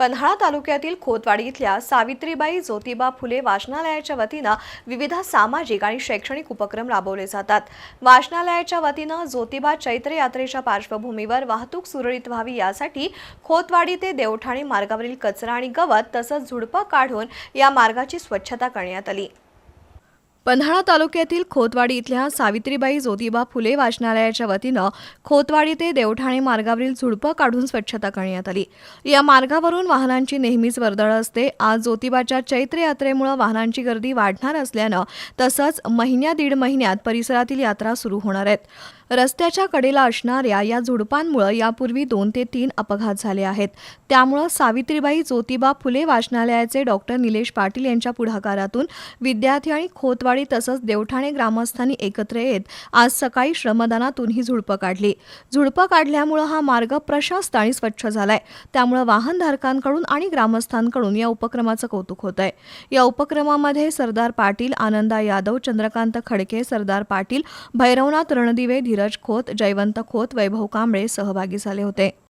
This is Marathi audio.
पन्हाळा तालुक्यातील खोतवाडी इथल्या सावित्रीबाई ज्योतिबा फुले वाचनालयाच्या वतीनं विविध सामाजिक आणि शैक्षणिक उपक्रम राबवले जातात. वाचनालयाच्या वतीनं ज्योतिबा चैत्र यात्रेच्या पार्श्वभूमीवर वाहतूक सुरळीत व्हावी यासाठी खोतवाडी ते देवठाणे मार्गावरील कचरा आणि गवत तसंच झुडपं काढून या मार्गाची स्वच्छता करण्यात आली. पन्हाळा तालुक्यातील खोतवाडी इथल्या सावित्रीबाई ज्योतिबा फुले वाचनालयाच्या वतीनं खोतवाडी ते देवठाणे मार्गावरील झुडपं काढून स्वच्छता करण्यात आली. या मार्गावरून वाहनांची नेहमीच वर्दळ असते. आज ज्योतिबाच्या चैत्र यात्रेमुळे वाहनांची गर्दी वाढणार असल्यानं तसंच महिन्या दीड महिन्यात परिसरातील यात्रा सुरू होणार आहेत. रस्त्याच्या कडेला असणाऱ्या या झुडपांमुळे यापूर्वी दोन ते तीन अपघात झाले आहेत. त्यामुळं सावित्रीबाई ज्योतिबा फुले वाचनालयाचे डॉक्टर निलेश पाटील यांच्या पुढाकारातून विद्यार्थी आणि खोतवाडी तसंच देवठाणे ग्रामस्थांनी एकत्र येत आज सकाळी श्रमदानातून ही झुडपं काढली. झुडपं काढल्यामुळं हा मार्ग प्रशस्त आणि स्वच्छ झालाय. त्यामुळं वाहनधारकांकडून आणि ग्रामस्थांकडून या उपक्रमाचं कौतुक होत आहे या उपक्रमामध्ये सरदार पाटील आनंदा यादव चंद्रकांत खडके सरदार पाटील भैरवनाथ रणदिवे धीरज खोत जयवंत खोत वैभव कांबळे सहभागी झाले होते.